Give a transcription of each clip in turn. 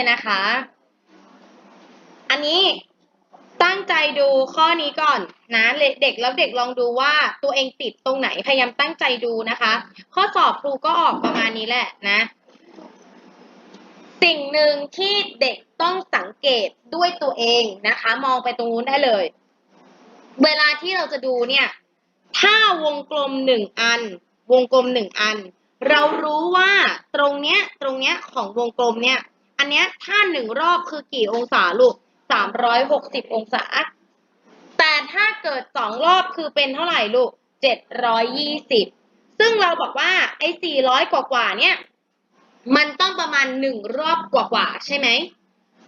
เลยนะคะ อันนี้ตั้งใจดูข้อนี้ก่อนนะเด็กแล้วเด็กลองดูว่าตัวเองติดตรงไหนพยายามตั้งใจดูนะคะ ข้อสอบครูก็ออกประมาณนี้แหละนะ สิ่งหนึ่งที่เด็กต้องสังเกตด้วยตัวเองนะคะ มองไปตรงนู้นได้เลย เวลาที่เราจะดูเนี่ย ถ้าวงกลมหนึ่งอัน วงกลมหนึ่งอัน เรารู้ว่าตรงเนี้ยตรงเนี้ยของวงกลมเนี่ย เนี้ยถ้าหนึ่งรอบคือกี่องศาลูกสามร้อยหกสิบองศา แต่ถ้าเกิดสองรอบคือเป็นเท่าไหร่ลูกเจ็ดร้อยยี่สิบซึ่งเราบอกว่าไอ้สี่ร้อยกว่าๆเนี่ย มันต้องประมาณหนึ่งรอบกว่าๆใช่ไหม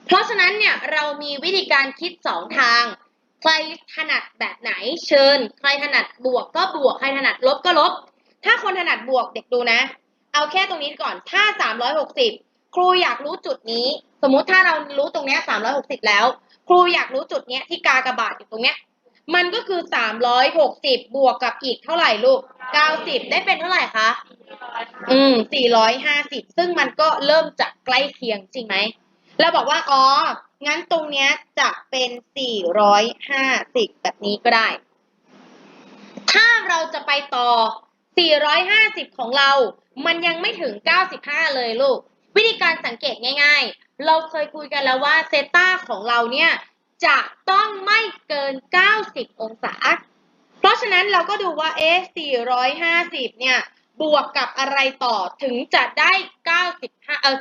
เพราะฉะนั้นเนี่ยเรามีวิธีการคิดสองทาง ใครถนัดแบบไหนเชิญ ใครถนัดบวกก็บวก ใครถนัดลบก็ลบ ถ้าคนถนัดบวกเด็กดูนะ เอาแค่ตรงนี้ก่อน ถ้า360 ครูอยากรู้จุดนี้ สมมุติถ้าเรารู้ตรงเนี้ย360แล้ว ครูอยากรู้จุดเนี้ยที่กากระบาดอยู่ตรงเนี้ย มันก็คือ360บบวกกับอีกเท่าไหร่ลูก90ได้เป็นเท่าไหร่คะ อืม450ซึ่งมันก็เริ่มจะใกล้เคียงจริงไหมเราบอกว่า อ๋อ งั้นตรงเนี้ยจะเป็น450แบบนี้ก็ได้ ถ้าเราจะไปต่อ 450 ของเรา มันยังไม่ถึง 95 เลยลูก วิธีการสังเกตง่ายๆ เราเคยคุยกันแล้วว่าเซต้าของเราเนี่ยจะต้องไม่เกิน 90 องศา เพราะฉะนั้นเราก็ดูว่าเอ๊ะ450 เนี่ย บวกกับอะไรต่อถึงจะได้ 95 เออ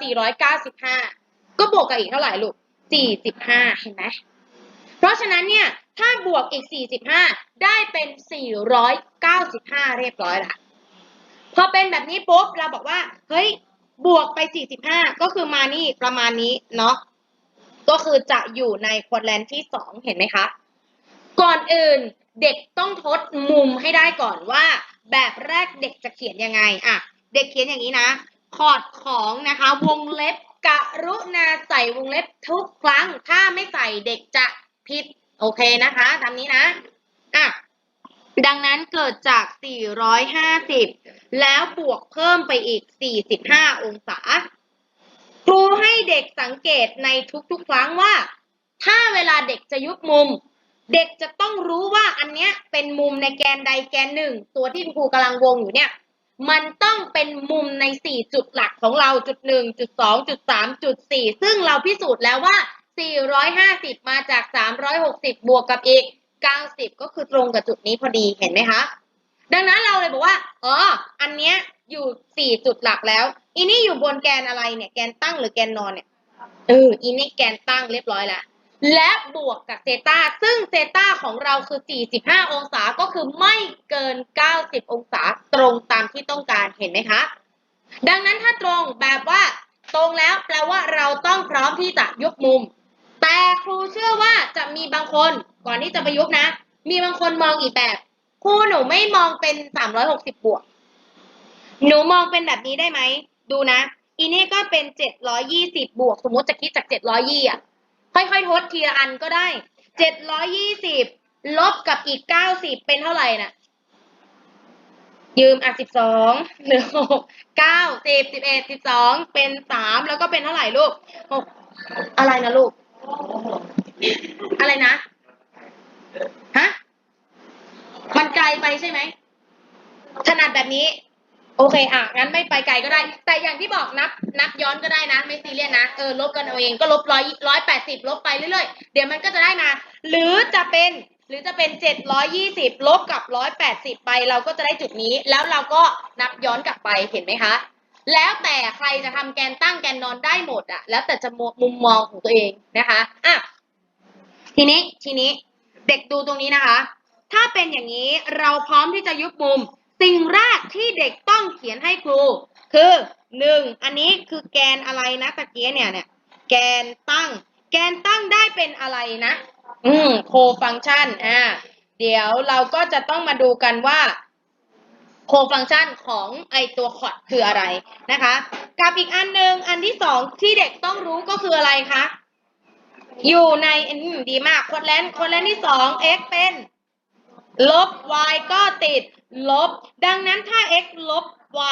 495 ก็บวกกับอีกเท่าไหร่ลูก 45 เห็นไหม เพราะฉะนั้นเนี่ย ถ้าบวกอีก 45 ได้เป็น 495 เรียบร้อยละ พอเป็นแบบนี้ปุ๊บ เราบอกว่า เฮ้ย บวกไป 45 ก็คือมานี่ประมาณนี้เนาะก็คือจะอยู่ในควอดแลนที่ 2 เห็นไหมคะ ก่อนอื่นเด็กต้องทดมุมให้ได้ก่อนว่า แบบแรกเด็กจะเขียนยังไงอะเด็กเขียนอย่างนี้นะ คอร์ดของนะคะ วงเล็บกะรุณาใส่วงเล็บทุกครั้ง ถ้าไม่ใส่เด็กจะผิด โอเคนะคะตามนี้นะ ดังนั้นเกิดจาก 450 แล้วบวกเพิ่มไปอีก 45 องศา ครูให้เด็กสังเกตในทุกๆ ครั้งว่า ถ้าเวลาเด็กจะยุบมุม เด็กจะต้องรู้ว่าอันเนี้ยเป็นมุมในแกนใดแกนหนึ่ง ตัวที่ครูกำลังวงอยู่เนี่ย มันต้องเป็นมุมใน 4 จุดหลักของเราจุด 1 จุด 2 จุด 3 จุด 4 ซึ่งเราพิสูจน์แล้วว่า 450 มาจาก 360 บวกกับอีก 90 ก็คือตรงกับจุดนี้พอดีเห็นไหมคะ ดังนั้นเราเลยบอกว่าอ๋ออันเนี้ยอยู่ 4 จุดหลักแล้วอีนี่อยู่บนแกนอะไรเนี่ยแกนตั้งหรือแกนนอนเนี่ยเอออีนี่แกนตั้งเรียบร้อยแล้วและบวกกับเซตาซึ่งเซตาของเราคือ 45 องศาก็คือไม่เกิน 90 องศาตรงตามที่ต้องการเห็นไหมคะ ดังนั้นถ้าตรงแบบว่าตรงแล้วแปลว่าเราต้องพร้อมที่จะยุบมุม แต่ครูเชื่อว่าจะมีบางคน ก่อนที่จะไปยุบนะ มีบางคนมองอีกแบบครูหนูไม่มองเป็น360บบวก หนูมองเป็นแบบนี้ได้ไหม ดูนะ อีนี่ก็เป็น720บบวก สมมติจะคิดจาก720อะ ค่อยๆ ทดทีละอันก็ได้720ลบกับอีก90เป็นเท่าไหร่น่ะ ยืมอะ12เหลือ6 9 10 11 12เป็น3แล้วก็เป็นเท่าไหร่ลูก6อะไรนะลูก อะไรนะ ฮะ มันไกลไปใช่ไหมถนัดแบบนี้ โอเค อะ งั้นไม่ไปไกลก็ได้ แต่อย่างที่บอกนับ นับย้อนก็ได้นะ ไม่ซีเรียสนะ เออ ลบกันเอาเอง ก็ลบร้อยร้อยแปดสิบลบไปเรื่อยๆ เดี๋ยวมันก็จะได้มา หรือจะเป็นหรือจะเป็นเจ็ดร้อยยี่สิบลบกับร้อยแปดสิบไป เราก็จะได้จุดนี้ แล้วเราก็นับย้อนกลับไป เห็นไหมคะ แล้วแต่ใครจะทำแกนตั้งแกนนอนได้หมดอะแล้วแต่จะมุมมองของตัวเองนะคะ อะ ทีนี้ ทีนี้ ด็กดูตรงนี้นะคะ ถ้าเป็นอย่างนี้เราพร้อมที่จะยุบมุม สิ่งแรกที่เด็กต้องเขียนให้ครู คือหนึ่งอันนี้คือแกนอะไรนะตะเกียเนี่ยเนี่ย แกนตั้ง แกนตั้งได้เป็นอะไรนะ อืมโคฟังชันอ่าเดี๋ยวเราก็จะต้องมาดูกันว่าโคฟังชันของไอตัวคอร์ดคืออะไรนะคะ กับอีกอันหนึ่งอันที่สองที่เด็กต้องรู้ก็คืออะไรคะ อยู่ในดีมากคนแลนคนแลนที่สอง x เป็น ลบ y ก็ติด ลบ ดังนั้นถ้า x ลบ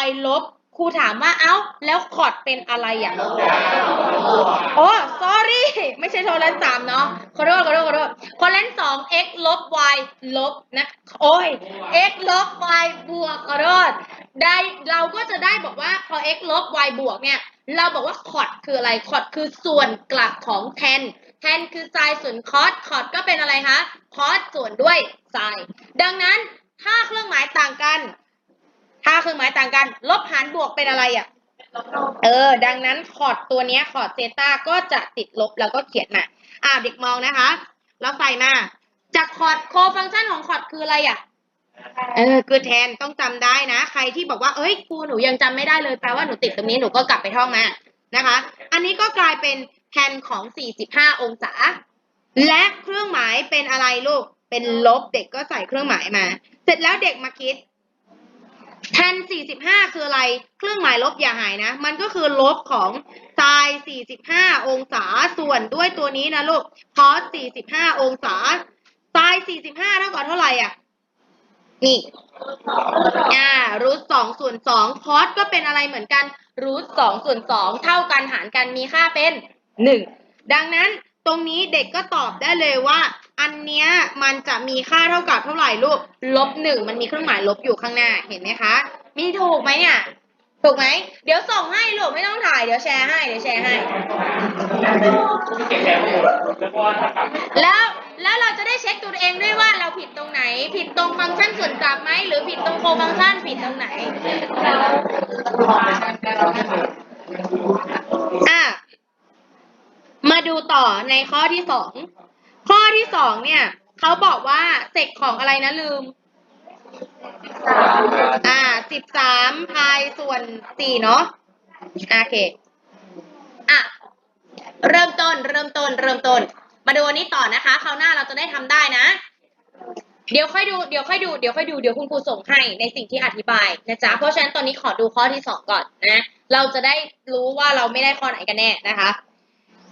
y ลบครูถามว่าเอ้า แล้วคอร์ดเป็นอะไรอะโอ้ sorry ไม่ใช่โทรเลนสามเนาะขอโทษขอโทษขอโทษคอเลนสอง x ลบ y ลบนะ โอ้ย x ลบ y บวกขอโทษได้เราก็จะได้บอกว่าพอ x ลบ y บวกเนี่ย เราบอกว่าคอร์ดคืออะไร คอร์ดคือส่วนกลับของแทน แทนคือไซน์ส่วนคอสคอสก็เป็นอะไรคะคอสส่วนด้วยไซน์ดังนั้นถ้าเครื่องหมายต่างกัน ถ้าเครื่องหมายต่างกัน ลบหารบวกเป็นอะไรอะเออ ดังนั้นคอร์ดตัวเนี้ยคอร์ดเซตาก็จะติดลบแล้วก็เขียนมาอ่าเด็กมองนะคะ เราใส่มา จากคอร์ดโคฟังก์ชันของคอร์ดคืออะไรอะ เออ คือแทนต้องจำได้นะ ใครที่บอกว่า เอ้ยครูหนูยังจำไม่ได้เลย แปลว่าหนูติดตรงนี้หนูก็กลับไปท่องมานะคะ อันนี้ก็กลายเป็น แทนของ 45 องศา และเครื่องหมายเป็นอะไรลูก เป็นลบเด็กก็ใส่เครื่องหมายมา เสร็จแล้วเด็กมาคิดแทน 45 คืออะไร เครื่องหมายลบอย่าหายนะ มันก็คือลบของไซน์45 องศา ส่วนด้วยตัวนี้นะลูกคอส45 องศาไซน์45 เท่ากับเท่าไหร่อะ นี่อ่ารูทสองส่วนสองคอสก็เป็นอะไรเหมือนกันรูทสองส่วนสองเท่ากันหารกันมีค่าเป็น หนึ่งดังนั้นตรงนี้เด็กก็ตอบได้เลยว่า อันเนี้ยมันจะมีค่าเท่ากับเท่าไหร่ลูกลบหนึ่งมันมีเครื่องหมายลบอยู่ข้างหน้าเห็นไหมคะ มีถูกไหมเนี่ย ถูกไหม เดี๋ยวส่งให้ลูกไม่ต้องถ่ายเดี๋ยวแชร์ให้เดี๋ยวแชร์ให้ แล้วแล้วเราจะได้เช็คตัวเองด้วยว่าเราผิดตรงไหน ผิดตรงฟังก์ชันส่วนกลับไหมหรือผิดตรงโคฟังก์ชันผิดตรงไหนอะ มาดูต่อในข้อที่สอง ข้อที่สองเนี่ยเขาบอกว่าเศษของอะไรนะลืม อ่าสิบสามพายส่วนสี่เนาะโอเค อะ เริ่มต้น เริ่มต้น เริ่มต้น มาดูอันนี้ต่อนะคะ คราวหน้าเราจะได้ทำได้นะ เดี๋ยวค่อยดู เดี๋ยวค่อยดู เดี๋ยวค่อยดู เดี๋ยวคุณครูส่งให้ในสิ่งที่อธิบายนะจ๊ะ เพราะฉะนั้นตอนนี้ขอดูข้อที่สองก่อนนะ เราจะได้รู้ว่าเราไม่ได้ข้อไหนกันแน่นะคะ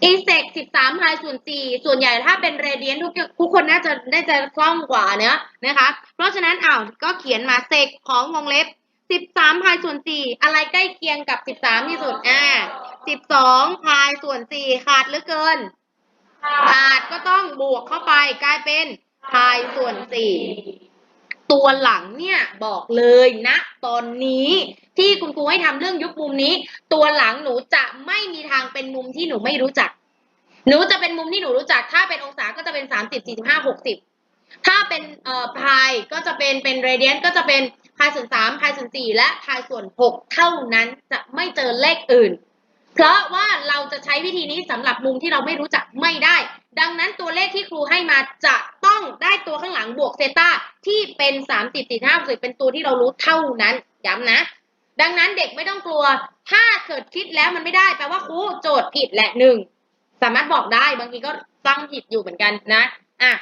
อีเซกสิบสามพายส่วนสี่ส่วนใหญ่ถ้าเป็นเรเดียนทุกทุกคนน่าจะได้จะคล่องกว่าเนอะนะคะ เพราะฉะนั้นอ้าวก็เขียนมาเซกของวงเล็บสิบสามพายส่วนสี่อะไรใกล้เคียงกับสิบสามที่สุดอ่าสิบสองพายส่วนสี่ขาดหลือเกิน ขาดก็ต้องบวกเข้าไปกลายเป็นพายส่วนสี่ตัวหลังเนี่ยบอกเลยนะ ตอนนี้ ที่คุณครูให้ทำเรื่องยุบมุมนี้ ตัวหลังหนูจะไม่มีทางเป็นมุมที่หนูไม่รู้จัก หนูจะเป็นมุมที่หนูรู้จัก ถ้าเป็นองศาก็จะเป็นสามสิบสี่สิบห้าหกสิบถ้าเป็นเอ่อพายก็จะเป็นเป็นเรเดียนก็จะเป็นพายส่วนสามพายส่วนสี่และพายส่วนหกเท่านั้นจะไม่เจอเลขอื่น เพราะว่าเราจะใช้วิธีนี้สำหรับมุมที่เราไม่รู้จักไม่ได้ ดังนั้นตัวเลขที่ครูให้มาจะต้องได้ตัวข้างหลังบวกเซตาที่เป็นสามสิบสี่ห้าสิบเป็นตัวที่เรารู้เท่านั้นย้ำนะ ดังนั้นเด็กไม่ต้องกลัว ถ้าเกิดคิดแล้วมันไม่ได้แปลว่าครูโจทย์ผิดแหละหนึ่งสามารถบอกได้บางทีก็ตั้งผิดอยู่เหมือนกันนะอะ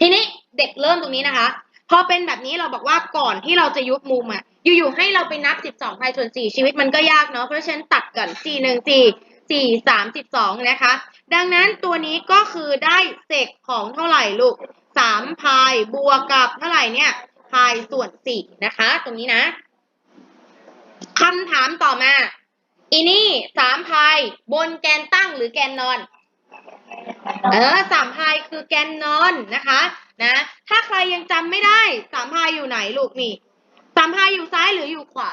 ทีนี้เด็กเริ่มตรงนี้นะคะ พอเป็นแบบนี้เราบอกว่าก่อนที่เราจะยุบมุมอะอยู่ๆให้เราไปนับ 12พายส่วน4ชีวิตมันก็ยากเนาะเพราะฉะนั้นตัดก่อน4 1 4 4 3 12นะคะ ดังนั้นตัวนี้ก็คือได้เศษของเท่าไหร่ลูก3พายบวกกับเท่าไหร่เนี่ยพายส่วน4นะคะ ตรงนี้นะ คำถามต่อมา อีนี่สามพายบนแกนตั้งหรือแกนนอน เออสามพายคือแกนนอนนะคะนะถ้าใครยังจำไม่ได้สามพายอยู่ไหนลูกนี่สามพายอยู่ซ้ายหรืออยู่ขวา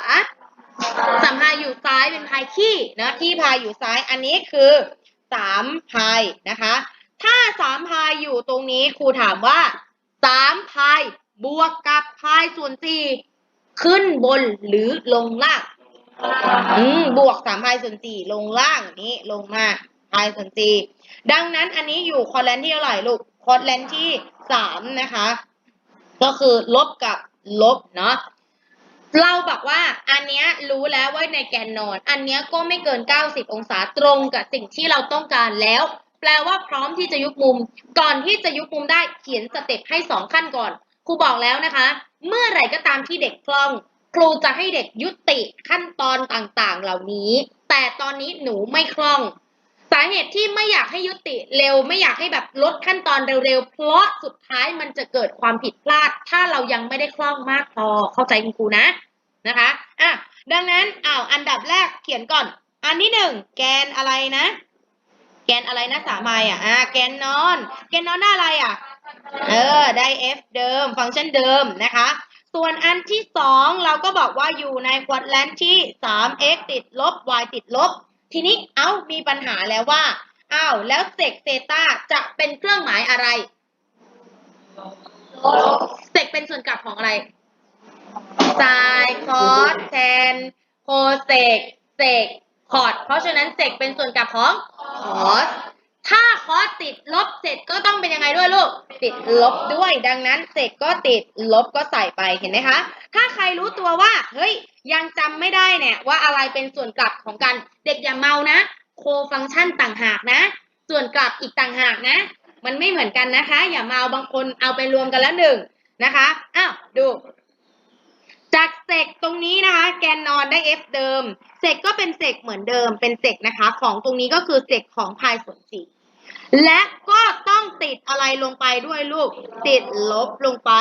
สามพายอยู่ซ้ายเป็นพายขี้นะที่พายอยู่ซ้ายอันนี้คือสามพายนะคะ ถ้าสามพายอยู่ตรงนี้ครูถามว่าสามพายบวกกับพายส่วนสี่ ขึ้นบนหรือลงล่าง อืมบวกสามพายส่วนสี่ลงล่างนี้ลงมาพายส่วนสี่ดังนั้นอันนี้อยู่คอร์แลนที่เท่าไหร่ลูกคอร์แลนที่สามนะคะ ก็คือลบกับลบเนาะเราบอกว่าอันเนี้ยรู้แล้วว่าในแกนนอน อันเนี้ยก็ไม่เกิน 90 องศาตรงกับสิ่งที่เราต้องการแล้ว แปลว่าพร้อมที่จะยุบมุม ก่อนที่จะยุบมุมได้เขียนสเต็ปให้สองขั้นก่อนครูบอกแล้วนะคะ เมื่อไหร่ก็ตามที่เด็กคล่อง ครูจะให้เด็กยุติขั้นตอนต่างๆ เหล่านี้ แต่ตอนนี้หนูไม่คล่อง สาเหตุที่ไม่อยากให้ยุติเร็ว ไม่อยากให้แบบลดขั้นตอนเร็วๆ เพราะสุดท้ายมันจะเกิดความผิดพลาด ถ้าเรายังไม่ได้คล่องมากพอเข้าใจคุณครูนะนะคะอะดังนั้นอ้าวอันดับแรกเขียนก่อน อันที่หนึ่งแกนอะไรนะ แกนอะไรนะสามใบอะอ่าแกนนอน แกนนอนได้อะไรอะ เออ ได้ f เดิม ฟังก์ชันเดิมนะคะ ส่วนอันที่สองเราก็บอกว่าอยู่ในควอดแลนที่ 3x ติดลบ y ติดลบ ทีนี้เอ้ามีปัญหาแล้วว่าอ้าวแล้วเซกเซตาจะเป็นเครื่องหมายอะไรเซกเป็นส่วนกลับของอะไรไซคอสแทนโคเซกเซกคอร์ดเพราะฉะนั้นเซกเป็นส่วนกลับของคอส ถ้าคอสติดลบเสร็จก็ต้องเป็นยังไงด้วยลูก ติดลบด้วยดังนั้นเสร็จก็ติดลบก็ใส่ไปเห็นไหมคะ ถ้าใครรู้ตัวว่า เฮ้ย ยังจำไม่ได้เนี่ย ว่าอะไรเป็นส่วนกลับของกัน เด็กอย่าเมานะ โคฟังก์ชันต่างหากนะ ส่วนกลับอีกต่างหากนะ มันไม่เหมือนกันนะคะ อย่าเมาบางคนเอาไปรวมกันแล้วหนึ่งนะคะอ้าวดูจากเซกตรงนี้นะคะ แกนนอนได้ f เดิมเซกก็เป็นเซกเหมือนเดิมเป็นเซกนะคะ ของตรงนี้ก็คือเซกของพายส่วนสี่ และก็ต้องติดอะไรลงไปด้วยลูก ติดลบลงไป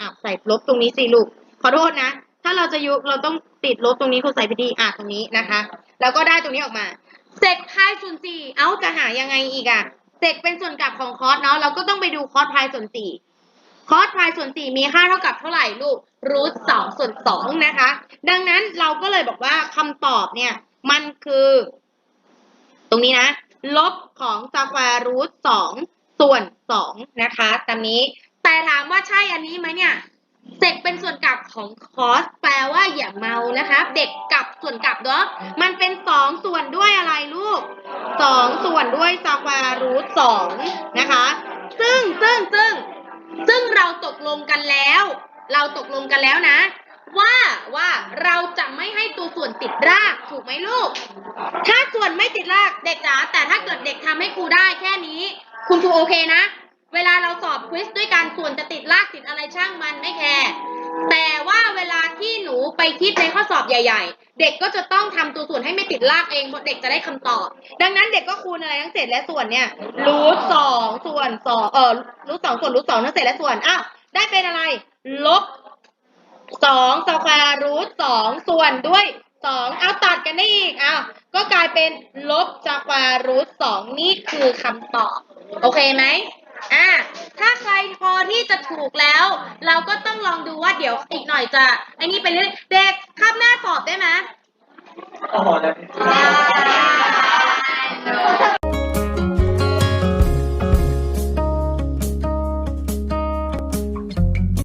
อะใส่ลบตรงนี้สิลูก ขอโทษนะ ถ้าเราจะยุกเราต้องติดลบตรงนี้คุณใส่ไปดีอะตรงนี้นะคะ แล้วก็ได้ตรงนี้ออกมาเซกพายส่วนสี่เอ้าจะหายังไงอีกอะเซกเป็นส่วนกลับของคอสเนาะเราก็ต้องไปดูคอสพายส่วนสี่คอสพายส่วนสี่มีค่าเท่ากับเท่าไหร่ลูกรูทสองส่วนสองนะคะ ดังนั้นเราก็เลยบอกว่าคำตอบเนี่ย มันคือ ตรงนี้นะ ลบของสแควร์รูทสองส่วนสองนะคะตามนี้ แต่ถามว่าใช่อันนี้ไหมเนี่ยเซกเป็นส่วนกลับของคอสแปลว่าอย่าเมานะคะ เด็กกลับส่วนกลับเนาะมันเป็นสองส่วนด้วยอะไรลูกสองส่วนด้วยสแควร์รูทสองนะคะ ซึ่งซึ่งซึ่งซึ่งเราตกลงกันแล้ว เราตกลงกันแล้วนะ ว่าว่าเราจะไม่ให้ตัวส่วนติดรากถูกไหมลูก ถ้าส่วนไม่ติดรากเด็กจ๋าแต่ถ้าเกิดเด็กทำให้ครูได้แค่นี้ คุณครูโอเคนะ เวลาเราสอบควิสด้วยการส่วนจะติดรากติดอะไรช่างมันไม่แคร์แต่ว่าเวลาที่หนูไปคิดในข้อสอบใหญ่ ๆ เด็กก็จะต้องทำตัวส่วนให้ไม่ติดรากเองเพราะเด็กจะได้คำตอบ ดังนั้นเด็กก็คูณอะไรทั้งเศษและส่วนเนี่ยรูทสองส่วนสองเออรูทสองส่วนรูทสองทั้งเศษและส่วนอ้าวได้เป็นอะไร ลบ สองสแควร์รูทสองส่วนด้วยสองเอาตัดกันได้อีกอ้าวก็กลายเป็นลบสแควร์รูทสองนี่คือคำตอบ โอเคไหมอ่าถ้าใครพอที่จะถูกแล้ว เราก็ต้องลองดูว่าเดี๋ยวอีกหน่อยจะไอ้นี่ไปเรื่อยเด็กคาบหน้าสอบได้ไหมโอ้โหเลยได้